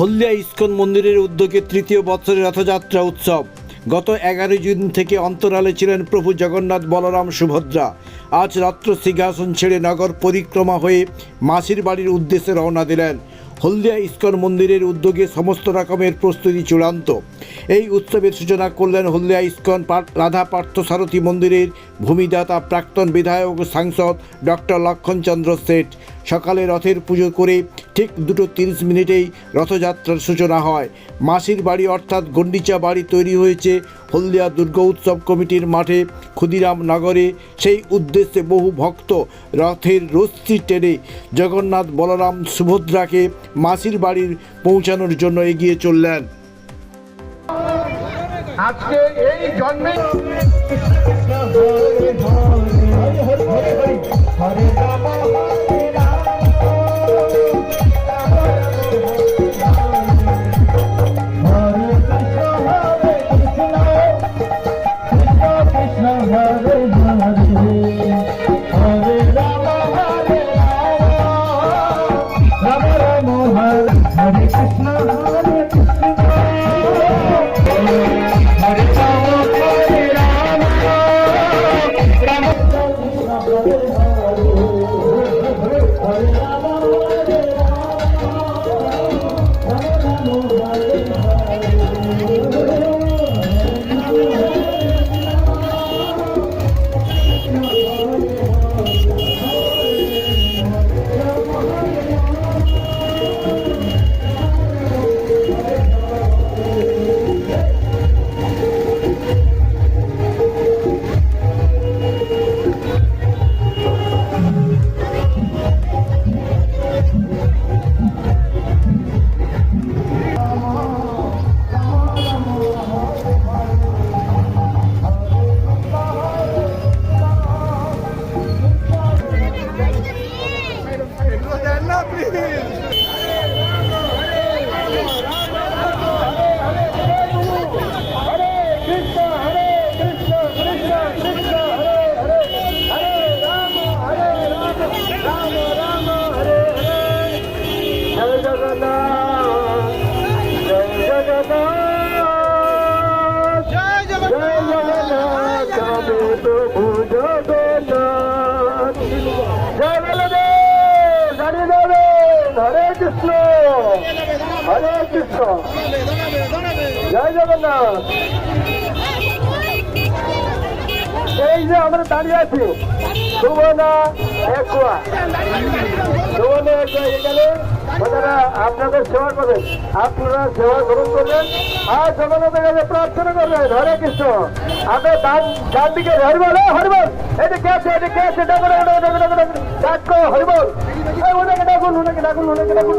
হলদিয়া ISKCON মন্দিরের উদ্যোগে তৃতীয় বছরের রথযাত্রা উৎসব। গত এগারো জুন থেকে অন্তরালে ছিলেন প্রভু জগন্নাথ বলরাম সুভদ্রা। আজ রাত্র সিংহাসন ছেড়ে নগর পরিক্রমা হয়ে মাসির বাড়ির উদ্দেশ্যে রওনা দিলেন। হলদিয়া ইস্কন মন্দিরের উদ্যোগে সমস্ত রকমের প্রস্তুতি চূড়ান্ত। এই উৎসবের সূচনা করলেন হলদিয়া ইস্কন রাধা পার্থ সারথী মন্দিরের ভূমিদাতা প্রাক্তন বিধায়ক সাংসদ ডক্টর লক্ষণচন্দ্র শেঠ। সকালে রথের পুজো করে ঠিক দুটো তিরিশ মিনিটেই রথযাত্রার সূচনা হয়। মাসির বাড়ি অর্থাৎ গন্ডিচা বাড়ি তৈরি হয়েছে হলদিয়া দুর্গা উৎসব কমিটির মাঠে ক্ষুদিরাম নগরে সেই উদ্দেশ্যে বহু ভক্ত রথের রশ্মি টেনে জগন্নাথ বলরাম সুভদ্রাকে মাসির বাড়ির পৌঁছানোর জন্য এগিয়ে চললেন আজকে এই জন্মে Hare Hare Krishna, Hare Krishna. জয় জগন্নাথ এই যে আমরা দাঁড়িয়ে আছি সুবর্ণা একুয়া। সুবর্ণা একুয়া এখানে। ওনারা আপনাদের সেবা করবেন। আপনারা সেবা গ্রহণ করবেন। আর জগন্নাথের কাছে প্রার্থনা করবেন। হরে কৃষ্ণ। আপনার ডান ডান দিকে হরিবল হরিবল। এটা কে আছে এটা কে আছে। ডাকুন ডাকুন ডাকুন ডাকুন ডাকো হরিবল। ওনাকে ডাকুন ওনাকে ডাকুন ওনাকে ডাকুন।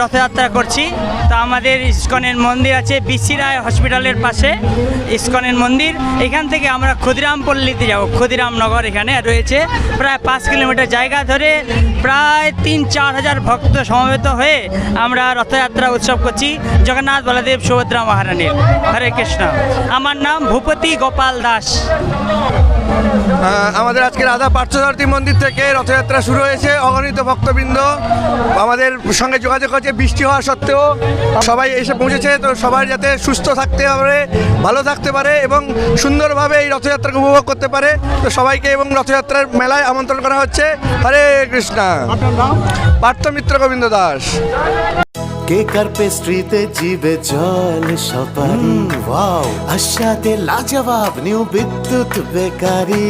রথযাত্রা করছি। তো আমাদের ইস্কনের মন্দির আছে, বিসি রায় হসপিটালের পাশে ইস্কনের মন্দির। এখান থেকে আমরা ক্ষুদিরামপল্লীতে যাব। ক্ষুদিরাম নগর এখানে রয়েছে। প্রায় পাঁচ কিলোমিটার জায়গা ধরে প্রায় তিন চার হাজার ভক্ত সমবেত হয়ে আমরা রথযাত্রা উৎসব করছি। জগন্নাথ বলদেব সুভদ্রা মহারানীর। হরে কৃষ্ণ। আমার নাম ভূপতি গোপাল দাস। আমাদের আজকে রাধা পার্থসারথী মন্দির থেকে রথযাত্রা শুরু হয়েছে, অগণিত ভক্তবৃন্দ। আমাদের সঙ্গে যোগাযোগ হচ্ছে বৃষ্টি হওয়া সত্ত্বেও সবাই এসে পৌঁছেছে তো সবাই যাতে সুস্থ থাকতে পারে ভালো থাকতে পারে এবং সুন্দরভাবে এই রথযাত্রাকে উপভোগ করতে পারে তো সবাইকে এবং রথযাত্রার মেলায় আমন্ত্রণ করা হচ্ছে হরে কৃষ্ণা পার্থ মিত্র গোবিন্দ দাস কেকার পেস্ট্রিতে জিবে জল সপারি ওয়াও আশাতে লাজবাব নিউ বিদ্যুৎ বেকারি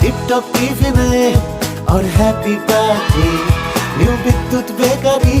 টিপটপ টিফিনে और happy party new Bidyut bakery